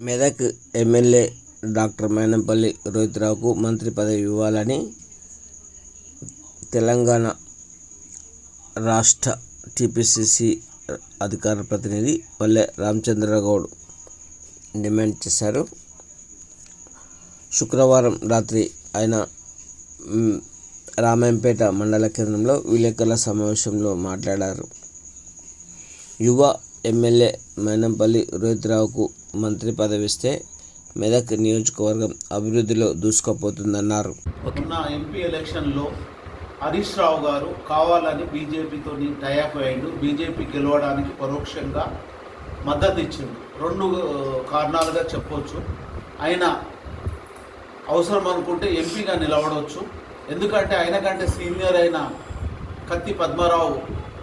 Medak MLA doctor Mynampally రోహిత్రావుకు మంత్రి పదవి ఇవ్వాలని తెలంగాణ రాష్ట్ర టీపీసీసీ అధికార ప్రతినిధి పల్లె రామచంద్రగౌడ్ డిమాండ్ చేశారు. శుక్రవారం రాత్రి ఆయన రామాయంపేట మండల కేంద్రంలో విలేకరుల సమావేశంలో మాట్లాడారు. యువ ఎమ్మెల్యే మైనంపల్లి రోహిత్రావుకు మంత్రి పదవి ఇస్తే మెదక్ నియోజకవర్గం అభివృద్ధిలో దూసుకుపోతుందన్నారు. ఎంపీ ఎలక్షన్లో హరీష్ రావు గారు కావాలని బీజేపీతో టైఅప్ అయ్యిండు బీజేపీ గెలవడానికి పరోక్షంగా మద్దతు ఇచ్చిండు. రెండు కారణాలుగా చెప్పవచ్చు ఆయన అవసరం అనుకుంటే ఎంపీగా నిలబడవచ్చు ఎందుకంటే ఆయన కంటే సీనియర్ అయిన కత్తి పద్మారావు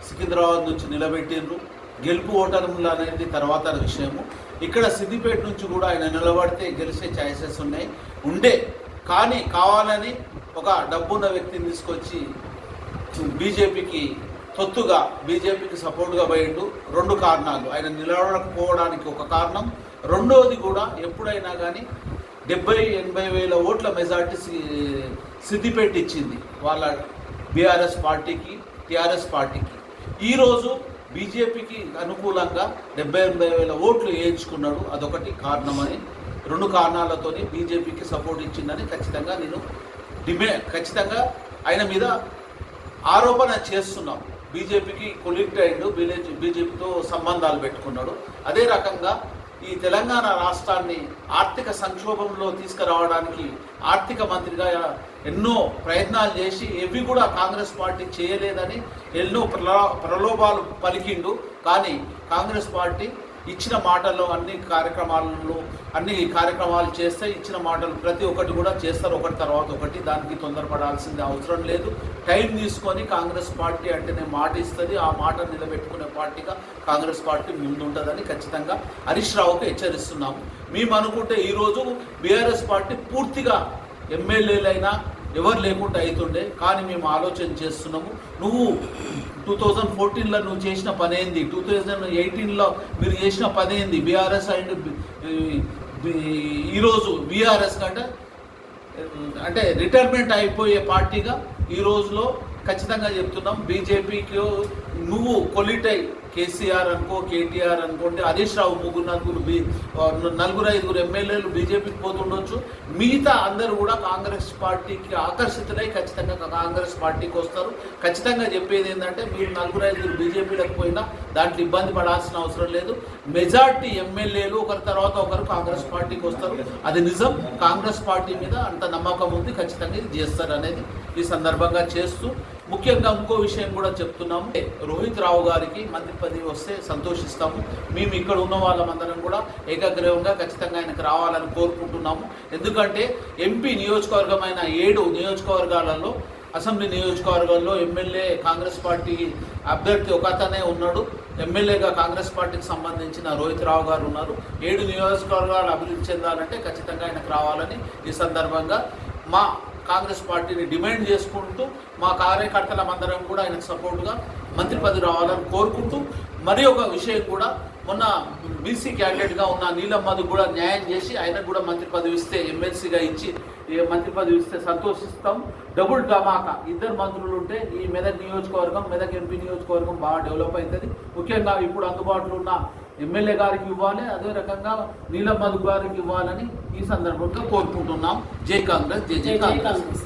సికింద్రాబాద్ నుంచి నిలబెట్టిండ్రు. గెలుపు ఓటర్లు అనేది తర్వాత విషయము. ఇక్కడ సిద్దిపేట నుంచి కూడా ఆయన నిలబడితే గెలిచే ఛాయిసెస్ ఉన్నాయి. ఉండే. కానీ కావాలని ఒక డబ్బున్న వ్యక్తిని తీసుకొచ్చి బీజేపీకి తొత్తుగా బీజేపీకి సపోర్ట్గా పోయిండు. రెండు కారణాలు. ఆయన నిలబడకపోవడానికి ఒక కారణం. రెండవది కూడా ఎప్పుడైనా కానీ డెబ్బై ఎనభై వేల ఓట్ల మెజార్టీ సి- సిద్దిపేట ఇచ్చింది వాళ్ళ బీఆర్ఎస్ పార్టీకి టీఆర్ఎస్ పార్టీకి. ఈరోజు బీజేపీకి అనుకూలంగా డెబ్బై ఎనభై వేల ఓట్లు వేయించుకున్నాడు. అదొకటి కారణమని రెండు కారణాలతోని బీజేపీకి సపోర్ట్ ఇచ్చిందని ఖచ్చితంగా నేను డిమే ఖచ్చితంగా ఆయన మీద ఆరోపణ చేస్తున్నాం. బీజేపీకి కొలిక్ట్ అయ్యిండు బీజేపీతో సంబంధాలు పెట్టుకున్నాడు. అదే రకంగా ఈ తెలంగాణ రాష్ట్రాన్ని ఆర్థిక సంక్షోభంలో తీసుకురావడానికి ఆర్థిక మంత్రిగా ఎన్నో ప్రయత్నాలు చేసి ఏవి కూడా కాంగ్రెస్ పార్టీ చేయలేదని ఎన్నో ప్రలో ప్రలోభాలు పలికిండు. కానీ కాంగ్రెస్ పార్టీ ఇచ్చిన మాటల్లో అన్ని కార్యక్రమాలలో అన్ని కార్యక్రమాలు చేస్తే ఇచ్చిన మాటలు ప్రతి ఒక్కటి కూడా చేస్తారు. ఒకటి తర్వాత ఒకటి దానికి తొందరపడాల్సింది అవసరం లేదు. టైం తీసుకొని కాంగ్రెస్ పార్టీ అంటేనే మాట ఇస్తుంది. ఆ మాట నిలబెట్టుకునే పార్టీగా కాంగ్రెస్ పార్టీ ముందుంటుందని ఖచ్చితంగా హరీష్ రావుకు హెచ్చరిస్తున్నాము. మేము అనుకుంటే ఈరోజు బీఆర్ఎస్ పార్టీ పూర్తిగా ఎమ్మెల్యేలైనా ఎవరు లేకుండా అవుతుండే కానీ మేము ఆలోచన చేస్తున్నాము. నువ్వు టూ థౌజండ్ ఫోర్టీన్లో నువ్వు చేసిన పని ఏంది? టూ థౌజండ్ ఎయిటీన్లో మీరు చేసిన పని ఏంది? బీఆర్ఎస్ అండ్ ఈరోజు బీఆర్ఎస్ కంటే అంటే రిటైర్మెంట్ అయిపోయే పార్టీగా ఈ రోజులో ఖచ్చితంగా చెప్తున్నాం. బీజేపీకి నువ్వు కొలిటై కేసీఆర్ అనుకో కేటీఆర్ అనుకోండి హరీష్ రావు ముగ్గురు నలుగురు బీ నలుగురు ఐదుగురు ఎమ్మెల్యేలు బీజేపీకి పోతుండొచ్చు. మిగతా అందరూ కూడా కాంగ్రెస్ పార్టీకి ఆకర్షితులై ఖచ్చితంగా కాంగ్రెస్ పార్టీకి వస్తారు. ఖచ్చితంగా చెప్పేది ఏంటంటే మీరు నలుగురు ఐదుగురు బీజేపీలకు పోయినా దాంట్లో ఇబ్బంది పడాల్సిన అవసరం లేదు. మెజార్టీ ఎమ్మెల్యేలు ఒకరి తర్వాత ఒకరు కాంగ్రెస్ పార్టీకి వస్తారు. అది నిజం. కాంగ్రెస్ పార్టీ మీద అంత నమ్మకం ఉంది. ఖచ్చితంగా ఇది చేస్తారు అనేది ఈ సందర్భంగా చేస్తూ ముఖ్యంగా ఇంకో విషయం కూడా చెప్తున్నాము. రోహిత్ రావు గారికి మంత్రి పదవి వస్తే సంతోషిస్తాము. మేము ఇక్కడ ఉన్న వాళ్ళమందరం కూడా ఏకగ్రీవంగా ఖచ్చితంగా ఆయనకు రావాలని కోరుకుంటున్నాము. ఎందుకంటే ఎంపీ నియోజకవర్గమైన ఏడు నియోజకవర్గాలలో అసెంబ్లీ నియోజకవర్గంలో ఎమ్మెల్యే కాంగ్రెస్ పార్టీ అభ్యర్థి ఒక అతనే ఉన్నాడు. ఎమ్మెల్యేగా కాంగ్రెస్ పార్టీకి సంబంధించిన రోహిత్ రావు గారు ఉన్నారు. ఏడు నియోజకవర్గాలు అభివృద్ధి చెందాలంటే ఖచ్చితంగా ఆయనకు రావాలని ఈ సందర్భంగా మా కాంగ్రెస్ పార్టీని డిమాండ్ చేసుకుంటూ మా కార్యకర్తలమందరం కూడా ఆయనకు సపోర్టుగా మంత్రి పదవి రావాలని కోరుకుంటూ మరి ఒక విషయం కూడా మొన్న బీసీ క్యాండిడేట్గా ఉన్న నీలమ్మది కూడా న్యాయం చేసి ఆయనకు కూడా మంత్రి పదవి ఇస్తే ఎమ్మెల్సీగా ఇచ్చి మంత్రి పదవి ఇస్తే సంతోషిస్తాం. డబుల్ ధమాకా. ఇద్దరు మంత్రులు ఉంటే ఈ మెదక్ నియోజకవర్గం మెదక్ ఎంపీ నియోజకవర్గం బాగా డెవలప్ అవుతుంది. ముఖ్యంగా ఇప్పుడు అందుబాటులో ఉన్న ఎమ్మెల్యే గారికి ఇవ్వాలి అదే రకంగా నీలం మధు గారికి ఇవ్వాలని ఈ సందర్భంగా కోరుకుంటున్నాం. జై కాంగ్రెస్ జై జై కాంగ్రెస్.